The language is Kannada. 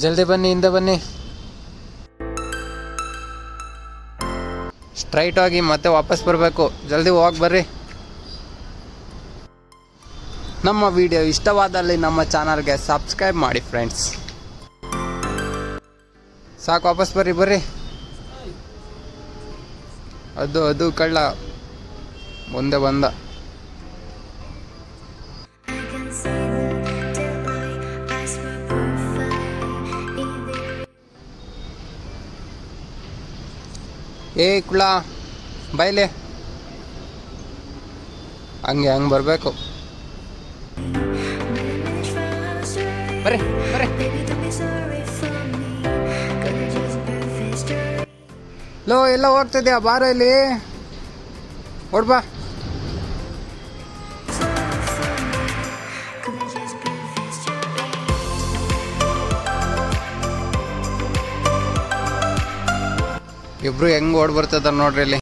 ಜಲ್ದಿ ಬನ್ನಿ, ಹಿಂದೆ ಬನ್ನಿ. ಸ್ಟ್ರೈಟ್ ಆಗಿ ಮತ್ತೆ ವಾಪಸ್ ಬರಬೇಕು. ಜಲ್ದಿ ಹೋಗಿ ಬರ್ರಿ. ನಮ್ಮ ವಿಡಿಯೋ ಇಷ್ಟವಾದಲ್ಲಿ ನಮ್ಮ ಚಾನಲ್ಗೆ ಸಬ್ಸ್ಕ್ರೈಬ್ ಮಾಡಿ ಫ್ರೆಂಡ್ಸ್ ಸಾಕು, ವಾಪಸ್ ಬರ್ರಿ ಬರ್ರಿ. ಅದು ಅದು ಕಳ್ಳ. ಮುಂದೆ ಬಂದ. ಏಕುಲಾ ಬಾಯ್ಲೆ ಹಂಗೆ ಅಂಗೆ ಬರಬೇಕು. ಬರ್ರಿ ಬರ್ರಿ ಲೋ ಎಲ್ಲ ಹೋಗ್ತಿದ್ಯಾ ಬಾರ ಇಲ್ಲಿ ಹೊರಡ ಇಬ್ರು ಹೆಂಗ್ ಓಡ್ ಬರ್ತದ ನೋಡ್ರಿ ಇಲ್ಲಿ.